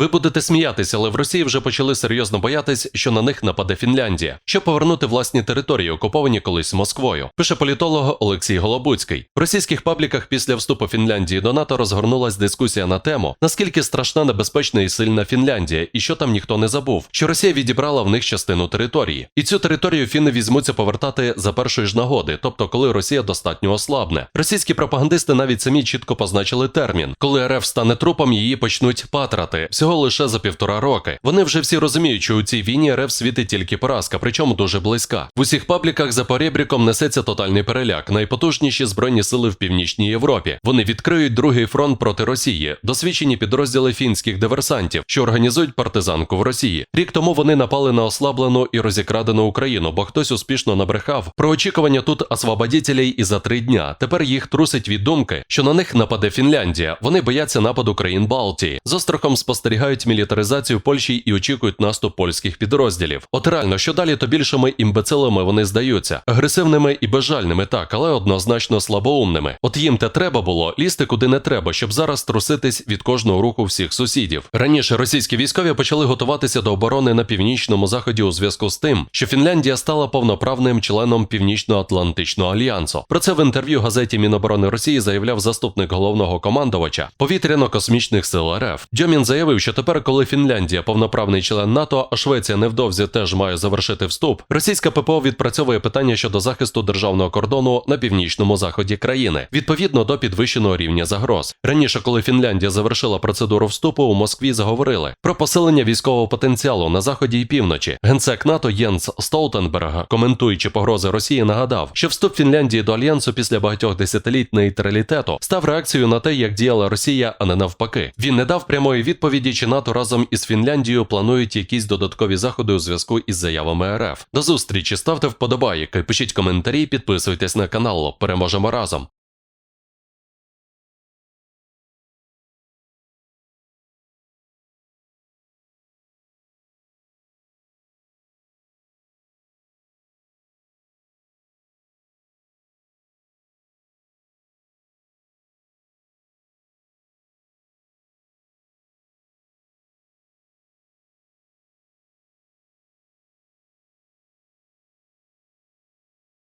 Ви будете сміятися, але в Росії вже почали серйозно боятись, що на них нападе Фінляндія, щоб повернути власні території, окуповані колись Москвою. Пише політолог Олексій Голобуцький. В російських пабліках після вступу Фінляндії до НАТО розгорнулась дискусія на тему, наскільки страшна, небезпечна і сильна Фінляндія, і що там ніхто не забув, що Росія відібрала в них частину території, і цю територію фіни візьмуться повертати за першої ж нагоди, тобто коли Росія достатньо ослабне. Російські пропагандисти навіть самі чітко позначили термін, коли РФ стане трупом, її почнуть патрати всього лише за півтора роки. Вони вже всі розуміють, що у цій війні РФ світить тільки поразка, причому дуже близька. В усіх пабліках за поребріком несеться тотальний переляк. Найпотужніші збройні сили в північній Європі. Вони відкриють другий фронт проти Росії, досвідчені підрозділи фінських диверсантів, що організують партизанку в Росії. Рік тому вони напали на ослаблену і розікрадену Україну, бо хтось успішно набрехав про очікування тут освободітелей і за три дня. Тепер їх трусить від думки, що на них нападе Фінляндія. Вони бояться нападу країн Балтії. З острахом спостерігають мілітаризацію Польщі і очікують наступ польських підрозділів. От реально, що далі, то більшими імбецилами вони здаються, агресивними і безжальними, так, але однозначно слабоумними. От їм те треба було лізти куди не треба, щоб зараз труситись від кожного руху всіх сусідів. Раніше російські військові почали готуватися до оборони на північному заході у зв'язку з тим, що Фінляндія стала повноправним членом Північно-Атлантичного альянсу. Про це в інтерв'ю газеті Міноборони Росії заявляв заступник головного командувача повітряно-космічних сил РФ. Дьомін заявив, що тепер, коли Фінляндія повноправний член НАТО, а Швеція невдовзі теж має завершити вступ, російська ППО відпрацьовує питання щодо захисту державного кордону на північному заході країни відповідно до підвищеного рівня загроз. Раніше, коли Фінляндія завершила процедуру вступу, у Москві заговорили про посилення військового потенціалу на заході і півночі. Генсек НАТО Єнс Столтенберг, коментуючи погрози Росії, нагадав, що вступ Фінляндії до альянсу після багатьох десятиліть нейтралітету став реакцією на те, як діяла Росія, а не навпаки. Він не дав прямої відповіді, чи НАТО разом із Фінляндією планують якісь додаткові заходи у зв'язку із заявами РФ. До зустрічі ставте вподобайки, пишіть коментарі, підписуйтесь на канал. Переможемо разом.